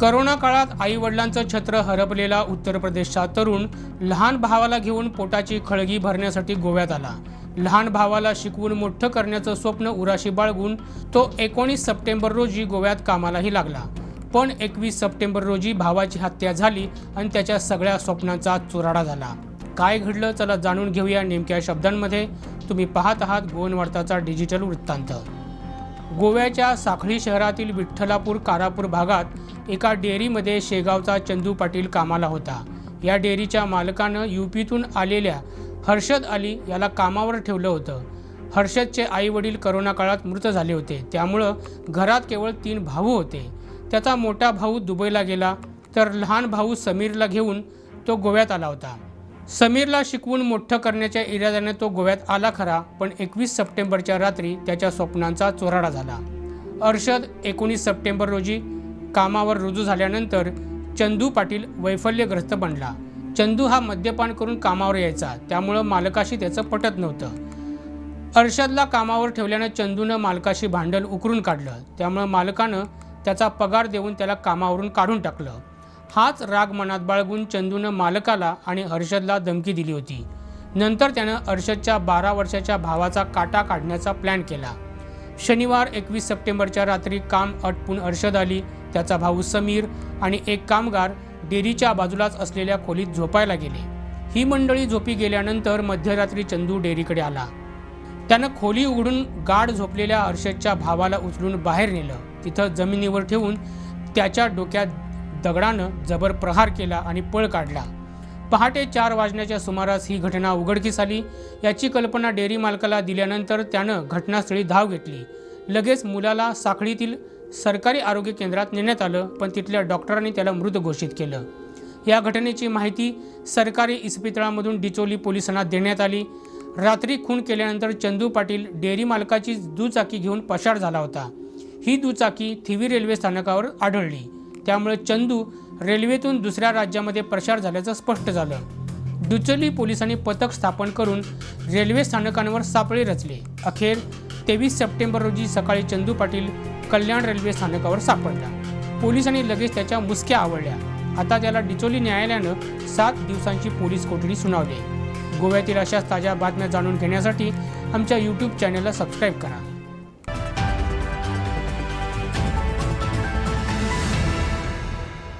Corona काळात आई वडिलांचं छत्र हरपलेला उत्तर प्रदेशचा तरुण लहान भावाला घेऊन पोटाची खळगी भरण्यासाठी गोव्यात आला. लहान भावाला शिकवून मोठं करण्याचं स्वप्न उराशी बाळगून तो एकोणीस सप्टेंबर रोजी गोव्यात कामालाही लागला. पण एकवीस सप्टेंबर रोजी भावाची हत्या झाली आणि त्याच्या सगळ्या स्वप्नांचा चुराडा झाला. काय घडलं चला जाणून घेऊया नेमक्या शब्दांमध्ये. तुम्ही पाहत आहात गोवनवार्ताचा डिजिटल वृत्तांत. गोव्याच्या साखळी शहरातील विठ्ठलापूर कारापूर भागात एका डेअरीमध्ये शेगावचा चंदू पाटील कामाला होता. या डेअरीच्या मालकानं यूपीतून आलेल्या हर्षद अली याला कामावर ठेवलं होतं. हर्षदचे आई वडील करोना काळात मृत झाले होते. त्यामुळं घरात केवळ तीन भाऊ होते. त्याचा मोठा भाऊ दुबईला गेला तर लहान भाऊ समीरला घेऊन तो गोव्यात आला होता. समीरला शिकवून मोठं करण्याच्या इराद्याने तो गोव्यात आला खरा पण एकवीस सप्टेंबरच्या रात्री त्याच्या स्वप्नांचा चोराडा झाला. अर्षद एकोणीस सप्टेंबर रोजी कामावर रुजू झाल्यानंतर चंदू पाटील वैफल्यग्रस्त बनला. चंदू हा मद्यपान करून कामावर यायचा. त्यामुळं मालकाशी त्याचं पटत नव्हतं. अर्षदला कामावर ठेवल्यानं चंदूनं मालकाशी भांडण उकरून काढलं. त्यामुळं मालकानं त्याचा पगार देऊन त्याला कामावरून काढून टाकलं. हाच राग मनात बाळगून चंदूनं मालकाला आणि हर्षदला धमकी दिली होती. नंतर त्यानं अर्षदच्या बारा वर्षाच्या भावाचा काटा काढण्याचा प्लॅन केला. शनिवार एकवीस सप्टेंबरच्या रात्री काम अटपून अर्षद आली त्याचा भाऊ समीर आणि एक कामगार डेरीच्या बाजूलाच असलेल्या खोलीत झोपायला गेले. ही मंडळी झोपी गेल्यानंतर मध्यरात्री चंदू डेअरीकडे आला. त्यानं खोली उघडून गाढ झोपलेल्या अर्षदच्या भावाला उचलून बाहेर नेलं. तिथं जमिनीवर ठेवून त्याच्या डोक्यात दगडानं जबर प्रहार केला आणि पळ काढला. पहाटे चार वाजण्याच्या सुमारास ही घटना उघडकीस आली. याची कल्पना डेअरी मालकाला दिल्यानंतर त्यानं घटनास्थळी धाव घेतली. लगेच मुलाला साखळीतील सरकारी आरोग्य केंद्रात नेण्यात आलं पण तिथल्या डॉक्टरांनी त्याला मृत घोषित केलं. या घटनेची माहिती सरकारी इस्पितळामधून डिचोली पोलिसांना देण्यात आली. रात्री खून केल्यानंतर चंदू पाटील डेअरी मालकाची दुचाकी घेऊन पसार झाला होता. ही दुचाकी थिवी रेल्वे स्थानकावर आढळली. त्यामुळे चंदू रेल्वेतून दुसऱ्या राज्यामध्ये प्रचार झाल्याचं स्पष्ट झालं. डुचली पोलिसांनी पथक स्थापन करून रेल्वे स्थानकांवर सापळे रचले. अखेर तेवीस सप्टेंबर रोजी सकाळी चंदू पाटील कल्याण रेल्वे स्थानकावर सापडला. पोलिसांनी लगेच त्याच्या मुसक्या आवडल्या आता त्याला डिचोली न्यायालयानं सात दिवसांची पोलीस कोठडी सुनावली. गोव्यातील अशाच ताज्या बातम्या जाणून घेण्यासाठी आमच्या यूट्यूब चॅनलला सबस्क्राईब करा.